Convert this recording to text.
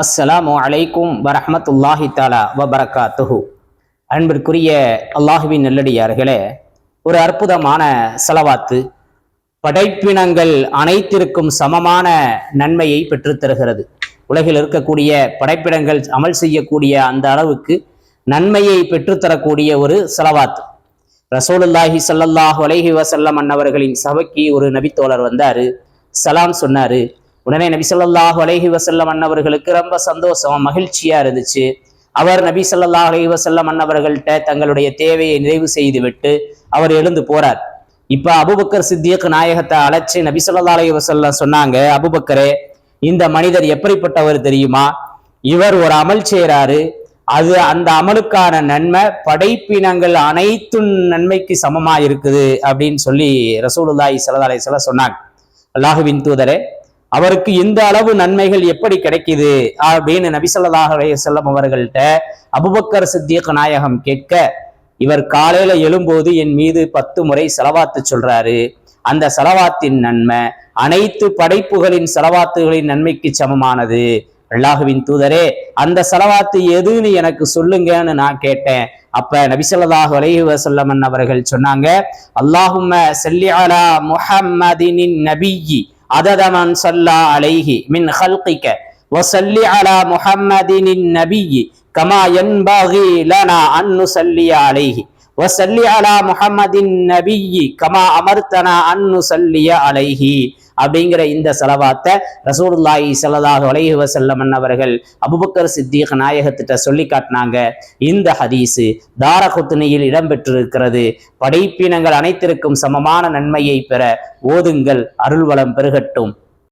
அஸ்ஸலாமு அலைக்கும் வரஹ்மத்துல்லாஹி தாலா வபரகாத்துஹு. அன்பிற்குரிய அல்லாஹுவின் நெல்லடியார்களே ஒரு அற்புதமான செலவாத்து படைப்பினங்கள் அனைத்திற்கும் சமமான நன்மையை பெற்றுத்தருகிறது உலகில் இருக்கக்கூடிய படைப்பினங்கள் அமல் செய்யக்கூடிய அந்த அளவுக்கு நன்மையை பெற்றுத்தரக்கூடிய ஒரு செலவாத்து. ரசோலுல்லாஹி சல்லல்லாஹ் அலைஹி வசல்லம் அன்னவர்களின் சபைக்கு ஒரு நபித்தோழர் வந்தார். சலாம் சொன்னார் உடனே நபி ஸல்லல்லாஹு அலஹி வசல்லம் அண்ணவர்களுக்கு ரொம்ப சந்தோஷம் மகிழ்ச்சியா இருந்துச்சு. அவர் நபி ஸல்லல்லாஹு அலஹி வசல்லம் அண்ணவர்கள்ட்ட தங்களுடைய தேவையை நிறைவு செய்து விட்டு அவர் எழுந்து போறார். இப்ப அபுபக்கர் சித்தியக் நாயகத்தை அழைச்சு நபி சொல்லா அலஹி வசல்லம் சொன்னாங்க அபுபக்கரே இந்த மனிதர் எப்படிப்பட்டவர் தெரியுமா? இவர் ஒரு அமல் செய்கிறாரு அது அந்த அமலுக்கான நன்மை படைப்பினங்கள் அனைத்தும் நன்மைக்கு சமமா இருக்குது அப்படின்னு சொல்லி ரசூலுல்லாய் சலதாலை சொல்ல சொன்னாங்க. அல்லாஹுவின் தூதரே அவருக்கு இந்த அளவு நன்மைகள் எப்படி கிடைக்குது? அப்படின்னு நபிசல்லாஹ் செல்லம் அவர்கள்ட்ட அபுபக்கர் சித்தியக் நாயகம் கேட்க இவர் காலையில எழும்போது என் மீது பத்து முறை செலவாத்து சொல்றாரு. அந்த செலவாத்தின் நன்மை அனைத்து படைப்புகளின் செலவாத்துகளின் நன்மைக்கு சமமானது. அல்லாஹுவின் தூதரே அந்த செலவாத்து எதுன்னு எனக்கு சொல்லுங்கன்னு நான் கேட்டேன். அப்ப நபிசல்லாஹு அலைஹி வசல்லமன் அவர்கள் சொன்னாங்க அல்லாஹும்ம செல்லியாலா முஹம்மதினின் நபியி عدد من صلى عليه من خلقك. وصل على محمد النبي كما ينبغي لنا أن نصلي عليه. وصل على محمد النبي كما أمرتنا أن نصلي عليه. அப்படிங்கிற இந்த செலவாத்தை ரசூலுல்லாஹி ஸல்லல்லாஹு அலைஹி வஸல்லம் அவர்கள் அபுபக்கர் சித்திக் நாயகத்திட்ட சொல்லி காட்டினாங்க. இந்த ஹதீஸு தாரகுத்னியில் இடம்பெற்றிருக்கிறது. படைப்பினங்கள் அனைத்திற்கும் சமமான நன்மையை பெற ஓதுங்கள் அருள்வளம் பெருகட்டும்.